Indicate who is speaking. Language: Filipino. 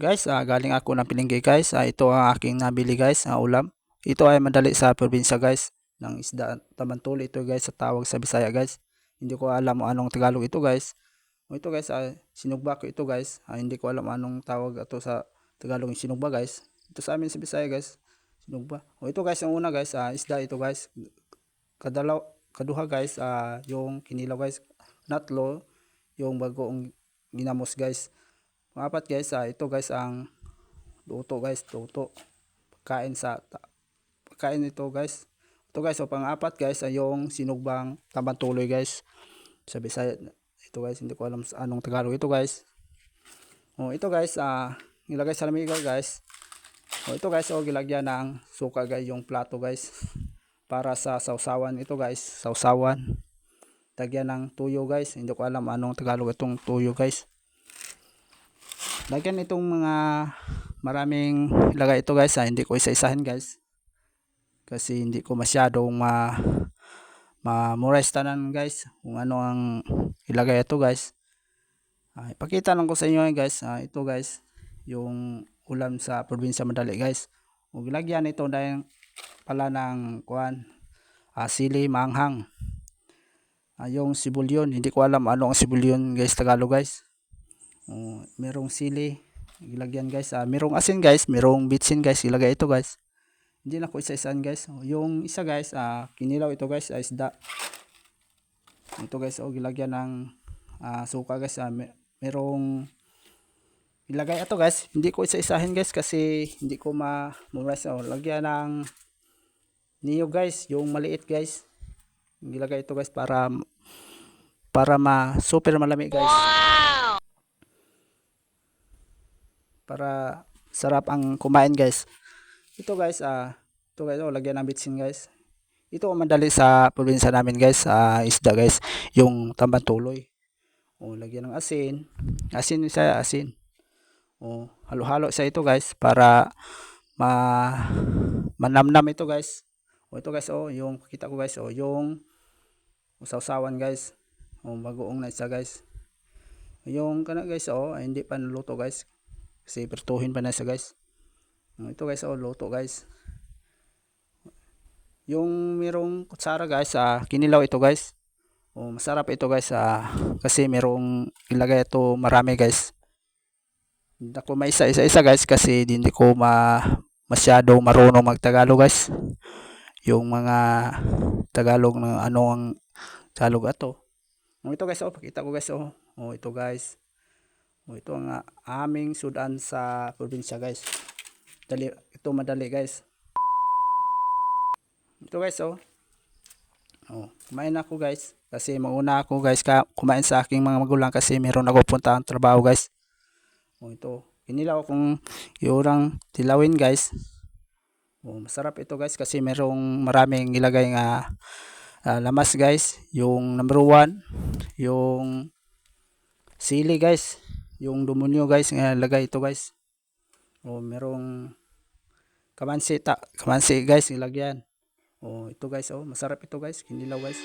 Speaker 1: Guys, ah, galing ako ng Pilinggi guys. Ah, ito ang aking nabili guys, ah, ulam. Ito ay madali sa probinsya guys ng isda tamantuli ito guys sa tawag sa Bisaya guys. Hindi ko alam anong Tagalog ito guys. O ito guys, ah, sinugba ko ito guys. Ah, hindi ko alam anong tawag ito sa Tagalog yung sinugba guys. Ito sa amin sa Bisaya guys. Sinugba. O ito guys, ang una guys, ah, isda ito guys. Kadalaw, kaduha guys, ah, yung kinilaw guys. Natlo, yung bagoong ginamos guys. Pangapat guys, ah, ito guys ang luto guys, luto. Pagkain sa pagkain ito guys. Ito guys, so pang-apat guys ay yung sinugbang tambantuloy guys. Sa Bisaya ito guys, hindi ko alam anong Tagalog ito guys. Oh, ito guys, ah nilagay sa lamigo guys. Oh, ito guys, oh gilagyan ng suka guys yung plato guys. Para sa sausawan ito guys, sausawan. Lagyan ng tuyo guys. Hindi ko alam anong Tagalog itong tuyo guys. Lagyan itong mga maraming ilagay ito guys. Ah. Hindi ko isa-isahin guys. Kasi hindi ko masyadong ma ma-memorize tanan guys. Kung ano ang ilagay ito guys. Ah, ipakita lang ko sa inyo guys. Ah, ito guys. Yung ulam sa probinsya madali guys. Ug lagyan ito dahil pala ng kuan ah, sili manghang. Ah, yung sibulyon, hindi ko alam ano ang sibulyon guys Tagalog guys. Oh, merong sili, ilagyan guys. Ah, merong asin guys, merong bitsin guys, ilagay ito guys. Hindi na ko isa-isaan guys. Oh, yung isa guys, ah, kinilaw ito guys, ah, isda. Ito guys, oh, gilagyan ng ah, suka guys. Mer- merong ilagay ito guys. Hindi ko isa-isahin guys kasi hindi ko ma-memorize. Oh, lagyan ng niyo guys, yung maliit guys. Gilagay ito guys para para ma super malamig guys. Para sarap ang kumain guys. Ito guys, ah, ito guys, oh, lagyan ng bitsin guys. Ito ang madali sa probinsya namin guys, ah, isda guys, yung tambantuloy. O, lagyan ng asin. Asin siya, asin. O, halo-halo sa ito guys para ma manamnam ito guys. O ito guys, oh, yung kita ko guys, oh, yung usawsawan guys. O, bagoong na isa guys. Yung kana guys, oh, hindi pa naluto guys. Kasi pertuhin pa na siya guys. O, ito guys, oh, luto guys. Yung merong kutsara guys, ah, kinilaw ito guys. O, masarap ito guys, ah, kasi merong ilagay ito marami guys. Hindi ako may isa-isa guys kasi hindi ko ma masyado marunong magtagalog guys. Yung mga Tagalog na ano ang Tagalog ato. O, ito guys, oh, pakita ko guys, oh. O, ito guys. O, ito ang ah, aming sudan sa probinsya guys. Dali, ito madali guys. Ito guys, oh. Oh, kumain ako guys. Kasi mauna ako guys ka kumain sa aking mga magulang kasi meron ako puntahang trabaho guys. Oh, ito. Kinilaw kong iurang tilawin guys. Oh, masarap ito guys kasi merong maraming ilagay nga ah, lamas guys. Yung number one, yung sili guys. Yung dumunyo guys nga lagay ito guys. Oh, merong kamansi ta, kamansi guys ilagyan. Oh, ito guys, oh, masarap ito guys, kinilaw guys.